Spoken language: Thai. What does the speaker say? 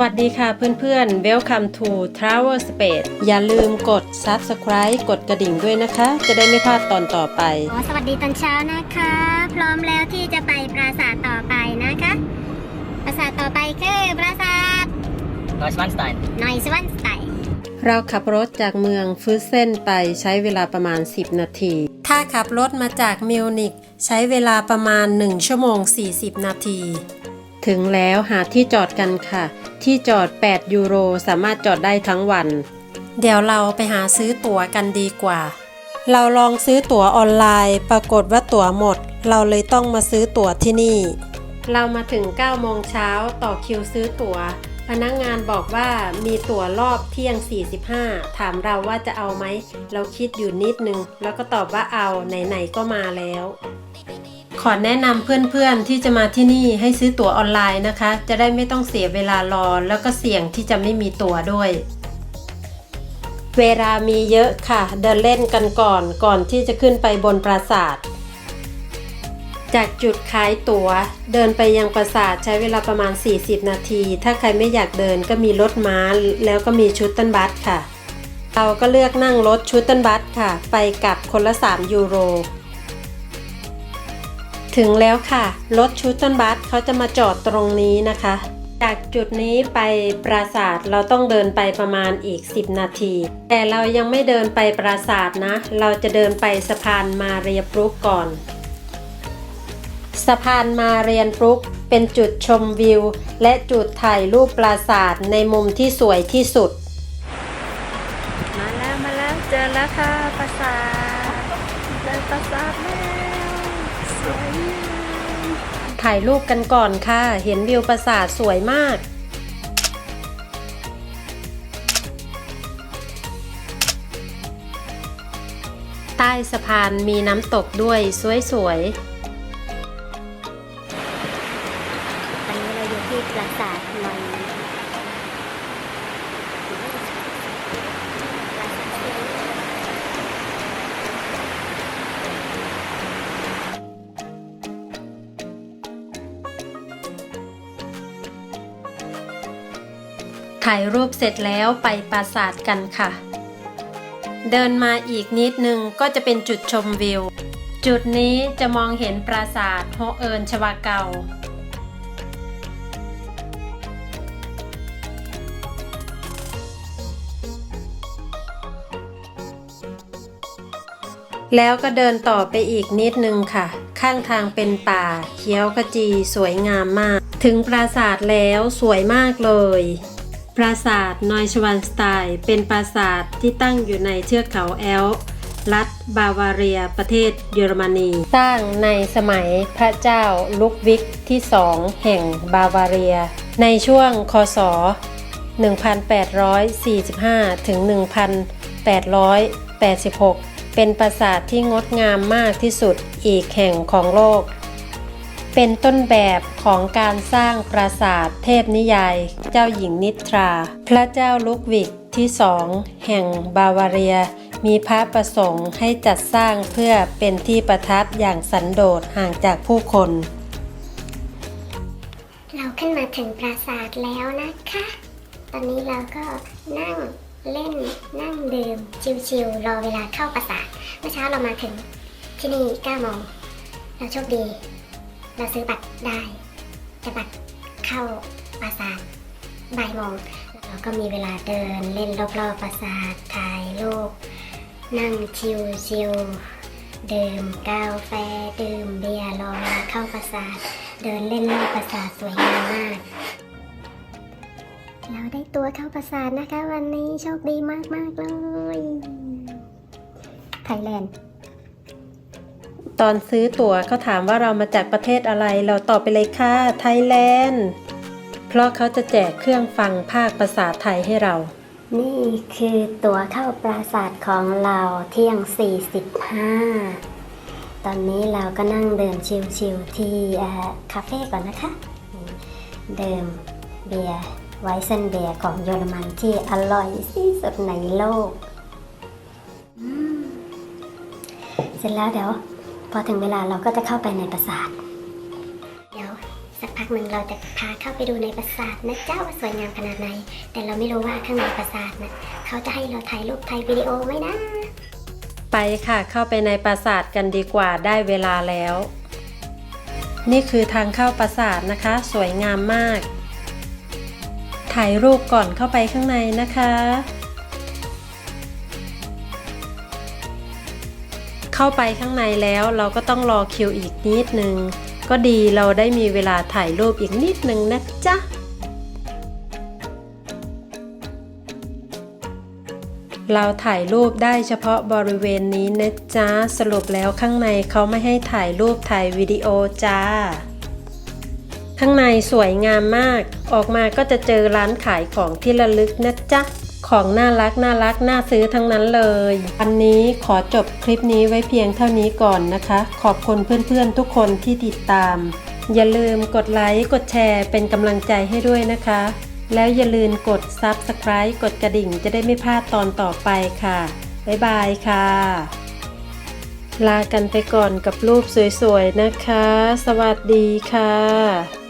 วัสดีค่ะเพื่อนๆ Welcome to Travel Space อย่าลืมกด Subscribe กดกระดิ่งด้วยนะคะ จะได้ไม่พลาดตอนต่อไป อ๋อสวัสดีตอนเช้านะคะ พร้อมแล้วที่จะไปปราสาทต่อไปนะคะ ปราสาทต่อไปคือปราสาท Neuschwanstein. นอยสวันสไตน์เราขับรถจากเมืองฟืสเซนไปใช้เวลาประมาณ 10 นาที ถ้าขับรถมาจากมิวนิกใช้เวลาประมาณ 1 ชั่วโมง 40 นาที ถึงแล้วหาที่จอดกันค่ะ ที่จอด 8 ยูโรสามารถจอดได้ทั้งวัน เดี๋ยวเราไปหาซื้อตั๋วกันดีกว่า เราลองซื้อตั๋วออนไลน์ ปรากฏว่าตั๋วหมด เราเลยต้องมาซื้อตั๋วที่นี่ เรามาถึง9โมงเช้าต่อคิวซื้อตั๋ว พนักงงานบอกว่ามีตั๋วรอบเที่ยง 45 ถามเราว่าจะเอาไหม เราคิดอยู่นิดนึง แล้วก็ตอบว่าเอาไหนๆก็มาแล้ว ขอแนะนำเพื่อนๆที่จะมาที่นี่ให้ซื้อตั๋วออนไลน์นะคะ จะได้ไม่ต้องเสียเวลารอแล้วก็เสี่ยงที่จะไม่มีตั๋วด้วย เวลามีเยอะค่ะ เดินเล่นกันก่อนก่อนที่จะขึ้นไปบนปราสาท จากจุดขายตั๋ว เดินไปยังปราสาทใช้เวลาประมาณ 40 นาที ถ้าใครไม่อยากเดินก็มีรถม้าแล้วก็มีชุดตันบัสค่ะ เราก็เลือกนั่งรถชุดตันบัสค่ะ ไปกลับคนละ 3 ยูโร ถึงแล้วค่ะ รถชุดตันบัสเขาจะมาจอดตรงนี้นะคะ จากจุดนี้ไปปราสาทเราต้องเดินไปประมาณอีก 10 นาที แต่เรายังไม่เดินไปปราสาทนะ เราจะเดินไปสะพานมาเรียบรุกก่อน สะพานมาเรียนปรุกเป็นจุดชมวิว และจุดถ่ายรูปปราสาทในมุมที่สวยที่สุด มาแล้วมาแล้วเจอแล้วค่ะปราสาทเจอปราสาทแล้ว ถ่ายรูปกันก่อนค่ะ เห็นวิวปราสาทสวยมาก ใต้สะพานมีน้ำตกด้วยสวยตอนนี้เราอยู่ที่ปราสาทนอย ถ่ายรูปเสร็จแล้วไปปราสาทกันค่ะ เดินมาอีกนิดนึงก็จะเป็นจุดชมวิว จุดนี้จะมองเห็นปราสาทโฮเอินชวาเกาแล้วก็เดินต่อไปอีกนิดนึงค่ะ ข้างทางเป็นป่าเขียวขจีสวยงามมาก ถึงปราสาทแล้วสวยมากเลย ปราสาทนอยชวันสไตน์เป็นปราสาทที่ตั้งอยู่ในเทือกเขาแอลรัฐบาวาเรียประเทศเยอรมนี สร้างในสมัยพระเจ้าลุกวิกที่สองแห่งบาวาเรีย ในช่วงคศ 1845 ถึง 1886 เป็นปราสาทที่งดงามมากที่สุดอีกแห่งของโลก เป็นต้นแบบของการสร้างปราสาทเทพนิยาย เจ้าหญิงนิทรา พระเจ้าลุกวิกที่สองแห่งบาวาเรีย มีพระประสงค์ให้จัดสร้างเพื่อเป็นที่ประทับอย่างสันโดษห่างจากผู้คน เราขึ้นมาถึงปราสาทแล้วนะคะ ตอนนี้เราก็นั่งเล่นนั่งดื่มชิวๆรอเวลาเข้าปราสาทเมื่อเช้าเรามาถึงที่นี่9โมงเราโชคดี เราซื้อบัตรได้แต่บัตรเข้าปราสาทบ่ายโมงเราก็มีเวลาเดินเล่นรอบๆปราสาทถ่ายรูปนั่งชิวๆดื่มกาแฟดื่มเบียร์รอเวลาเข้าปราสาทเดินเล่นรอบปราสาทสวยงามมาก เราได้ตัวเข้าปราสาทนะคะ วันนี้โชคดีมากๆเลยไทยแลนด์ ตอนซื้อตั๋วเขาถามว่าเรามาจากประเทศอะไร เราตอบไปเลยค่ะไทยแลนด์ เพราะเขาจะแจกเครื่องฟังภาคภาษาไทยให้เรา นี่คือตั๋วเข้าปราสาทของเราเที่ยง 45 ตอนนี้เราก็นั่งเดื่มชิลๆที่คาเฟ่ก่อนนะคะ เดื่มเบียร์ไวเซนเบียร์ของเยอรมันที่อร่อยที่สุดในโลก เสร็จแล้วเดี๋ยว อถึงเวลาเราก็จะเข้าไปในปราสาท เดี๋ยวสักพักหนึ่งเราจะพาเข้าไปดูในปราสาทนะเจ้าว่าสวยงามขนาดไหน แต่เราไม่รู้ว่าข้างในปราสาทนะเขาจะให้เราถ่ายรูปถ่ายวิดีโอไหมนะ ไปค่ะเข้าไปในปราสาทกันดีกว่าได้เวลาแล้ว นี่คือทางเข้าปราสาทนะคะ สวยงามมาก ถ่ายรูปก่อนเข้าไปข้างในนะคะ เข้าไปข้างในแล้วเราก็ต้องรอคิวอีกนิดนึง ก็ดีเราได้มีเวลาถ่ายรูปอีกนิดนึงนะจ๊ะ เราถ่ายรูปได้เฉพาะบริเวณนี้นะจ๊ะ สรุปแล้วข้างในเขาไม่ให้ถ่ายรูปถ่ายวิดีโอจ้าข้างในสวยงามมาก ออกมาก็จะเจอร้านขายของที่ระลึกนะจ๊ะ ของน่ารักน่ารักน่าซื้อทั้งนั้นเลยอันนี้ขอจบคลิปนี้ไว้เพียงเท่านี้ก่อนนะคะ ขอบคุณเพื่อนๆทุกคนที่ติดตาม อย่าลืมกดไลค์กดแชร์เป็นกำลังใจให้ด้วยนะคะ แล้วอย่าลืมกด Subscribe กดกระดิ่งจะได้ไม่พลาดตอนต่อไปค่ะ บ๊ายบายค่ะ ลากันไปก่อนกับรูปสวยๆนะคะ สวัสดีค่ะ